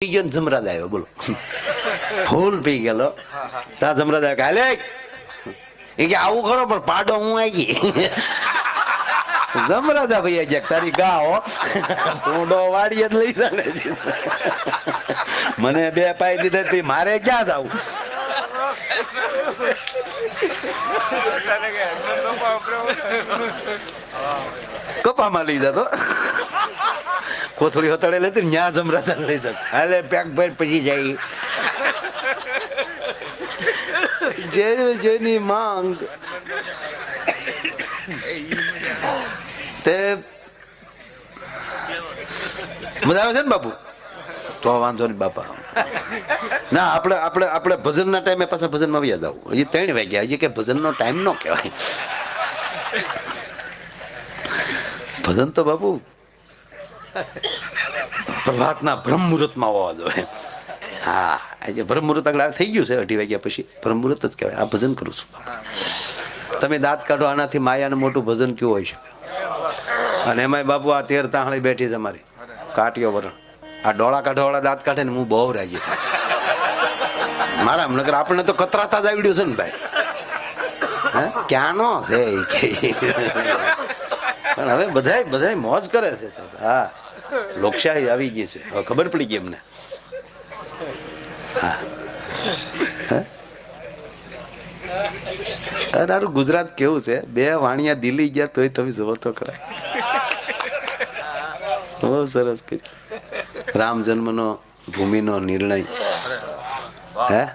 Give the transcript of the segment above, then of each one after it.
પી ગયો જમરાજ આવ્યો, બોલો. ફૂલ પી ગયેલો તા જમરાજ આવ્યો હાલે. એ કે, આવું ખરો પણ પાડો હું આવી જમરાજા ભાઈ ગયા તારી ગા હો. ટૂંડો વાડીએ જ લઈ જાને. મને બે પાઈ દીધા તો મારે ક્યાં જાવું? કપામાં લઈ જતો. કોથળી હતાડે લેતી ને જમરાજા લઈ જતા. હાલે પેક ભાઈ પછી જાય. જેની જેની માંગ. તે મજા છે ને બાપુ? તો વાંધો નહીં બાપા. ના, આપણે આપણે આપણે ભજનના ટાઈમે પાછા ભજનમાં વ્યા આવું હજી ત્રણ વાગ્યા, હજી કે ભજનનો ટાઈમ ન કહેવાય. ભજન તો બાપુ પ્રભાતના બ્રહ્મ મુહૂર્તમાં હોવા જોઈએ હા આજે બ્રહ્મ મુહૂર્ત આગળ થઈ ગયું છે, અઢી વાગ્યા પછી બ્રહ્મ મુહૂર્ત જ કહેવાય. આ ભજન કરું છું. તમે દાંત કાઢો, આનાથી માયાનું મોટું ભજન કેવું હોય છે? અને એમાંય બાપુ આ તેર તાહળી બેઠી છે અમારી. કાટીઓ વરણ. આ ડોળા કાઢવાવાળા દાંત કાઢે ને હું બહુ રાજી થાય મારા નગર આપણને તો કતરાતા જ આવડ્યું છે ને ભાઈ. ક્યાંનો? છે. પણ હવે બધાય બધાય મોજ કરે છે સાહેબ. હા. લોકશાહી આવી ગઈ છે. હવે ખબર પડી ગઈ એમને. હા. હારું ગુજરાત કેવું છે? બે વાણિયા દિલ્હી ગયા તોય તમે જવો ખરા. બહુ સરસ કર્યું. રામ જન્મનો ભૂમિનો નિર્ણય. હે?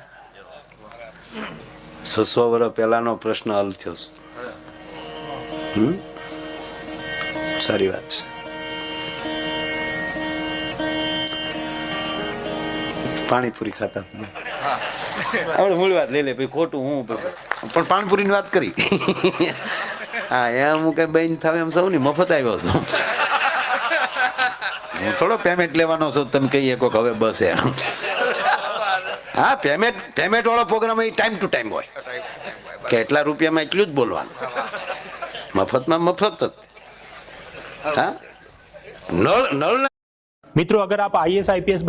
છસો વર્ષ પહેલાનો પ્રશ્ન હલ થયો. હમ? સારી વાત છે. પાણીપુરી ખાતા આપણે મૂળ વાત લઈ લે ભાઈ ખોટું હું પણ પાણીપુરીની વાત કરી. હા એમ હું કઈ બેન થાવ એમ સૌ મફત આવ્યો છું. હું થોડો પેમેન્ટ લેવાનો છું, તમે કહીએ કોક હવે બસ એમ. હા પેમેન્ટ પેમેન્ટ વાળો પ્રોગ્રામ એ ટાઈમ ટુ ટાઈમ હોય. કે એટલા રૂપિયામાં એટલું જ બોલવાનું. મફતમાં મફત જ. હા? નળ નળ મિત્રો અગર આપ આઈએસ આઈપીએસ